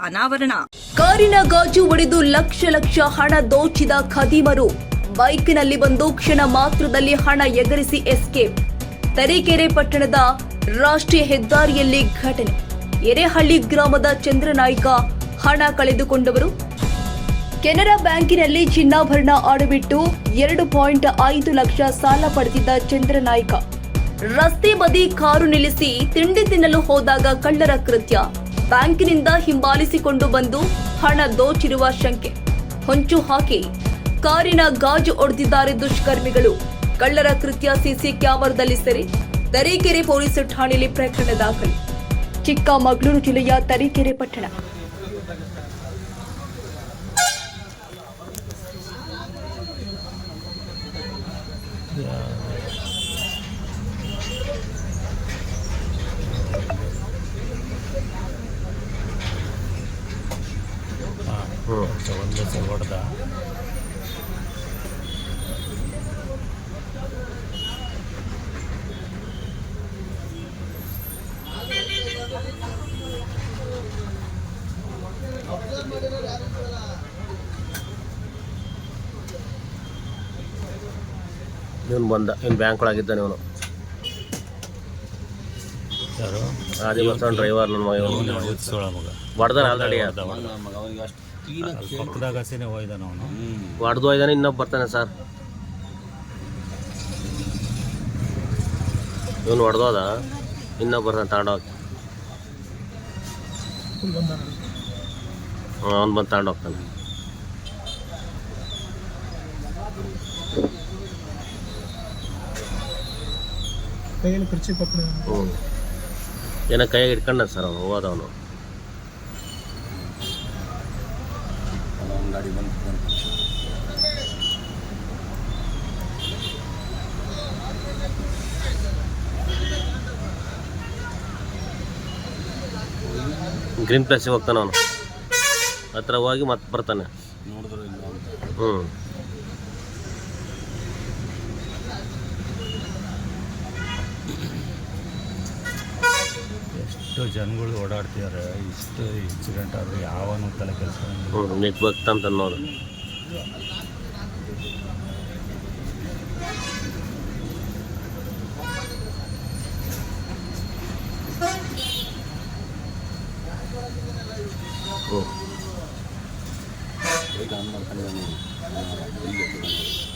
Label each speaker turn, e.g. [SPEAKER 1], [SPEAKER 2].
[SPEAKER 1] ಅನಾವರಣ.
[SPEAKER 2] ಕಾರಿನ ಗಾಜು ಒಡೆದು ಲಕ್ಷ ಲಕ್ಷ ಹಣ ದೋಚಿದ ಖದೀಮರು. ಬೈಕ್ನಲ್ಲಿ ಬಂದು ಕ್ಷಣ ಮಾತ್ರದಲ್ಲಿ ಹಣ ಎಗರಿಸಿ ಎಸ್ಕೇಪ್. ತರೀಕೆರೆ ಪಟ್ಟಣದ ರಾಷ್ಟ್ರೀಯ ಹೆದ್ದಾರಿಯಲ್ಲಿ ಘಟನೆ. ಎರೆಹಳ್ಳಿ ಗ್ರಾಮದ ಚಂದ್ರನಾಯ್ಕ ಹಣ ಕಳೆದುಕೊಂಡವರು. ಕೆನರಾ ಬ್ಯಾಂಕಿನಲ್ಲಿ ಚಿನ್ನಾಭರಣ ಆಡಬಿಟ್ಟು ಎರಡು ಪಾಯಿಂಟ್ ಐದು ಲಕ್ಷ ಸಾಲ ಪಡೆದಿದ್ದ ಚಂದ್ರನಾಯ್ಕ. ರಸ್ತೆ ಬದಿ ಕಾರು ನಿಲ್ಲಿಸಿ ತಿಂಡಿ ತಿನ್ನಲು ಹೋದಾಗ ಕಳ್ಳರ ಕೃತ್ಯ. ಬ್ಯಾಂಕಿನಿಂದ ಹಿಂಬಾಲಿಸಿಕೊಂಡು ಬಂದು ಹಣ ದೋಚಿರುವ ಶಂಕೆ. ಹೊಂಚು ಹಾಕಿ ಕಾರಿನ ಗಾಜು ಒಡೆದಿದ್ದಾರೆ ದುಷ್ಕರ್ಮಿಗಳು. ಕಳ್ಳರ ಕೃತ್ಯ ಸಿಸಿ ಕ್ಯಾಮೆರಾದಲ್ಲಿ ಸೆರೆ. ತರೀಕೆರೆ ಪೊಲೀಸ್ ಠಾಣೆಯಲ್ಲಿ ಪ್ರಕರಣ ದಾಖಲು. ಚಿಕ್ಕಮಗಳೂರು ಜಿಲ್ಲೆಯ ತರೀಕೆರೆ ಪಟ್ಟಣ.
[SPEAKER 3] ಒಂದೇ ಹೊಡೆದ
[SPEAKER 4] ಇವನು ಬಂದ ಇವ್ನು ಬ್ಯಾಂಕ್ ಒಳಗಿದ್ದಾನೆ ಇವನು.
[SPEAKER 3] ಯಾರು?
[SPEAKER 4] ಆದಿ ಡ್ರೈವರ್ ನನ್ನ ಮಗ
[SPEAKER 3] ಉತ್ಸವ ಮಗ.
[SPEAKER 4] ಹೊಡೆದಾನ ಆಲ್ರೆಡಿ
[SPEAKER 3] ಪಕ್ಕದಾಗ ಹಸಿನೇ ಹೋಯ್ದಾನ ಅವನು.
[SPEAKER 4] ಹೊಡೆದು ಹೋಯ್ದಾನೆ ಇನ್ನೊಬ್ಬ ಬರ್ತಾನೆ ಸರ್. ಇವನು ಹೊಡೆದೋದ ಇನ್ನೊಬ್ಬ ಬರ್ತಾನೆ ತಗೊಂಡೋಗಿ ಹ್ಞೂ ಅವ್ನು ಬಂದು ತಗೊಂಡೋಗ್ತಾನೆ
[SPEAKER 5] ಕೈಯಲ್ಲಿ ಕುರ್ಚಿ ಪಕ್ಕಡ
[SPEAKER 4] ಹ್ಞೂ ಏನೋ ಕೈಯಾಗ ಇಟ್ಕೊಂಡ ಸರ್ ಅವನು ಹೋದವನು. ಗ್ರೀನ್ ಪ್ಲೇಸಿಗೆ ಹೋಗ್ತಾನೆ ಅವನು. ಹತ್ರ ಹೋಗಿ ಮತ್ತೆ ಬರ್ತಾನೆ. ಹ್ಞೂ
[SPEAKER 3] ಜನಗಳು ಓಡಾಡ್ತಿದ್ದಾರೆ ಇಷ್ಟು ಇನ್ಸಿಡೆಂಟ್ ಆದರೆ ಯಾವನು ತಲೆ ಕೆಲಸ
[SPEAKER 4] ನೆಟ್ವರ್ಕ್ ಅಂತ ಅನ್ನೋದು ಈಗ ಆನ್ ಇಲ್ಲ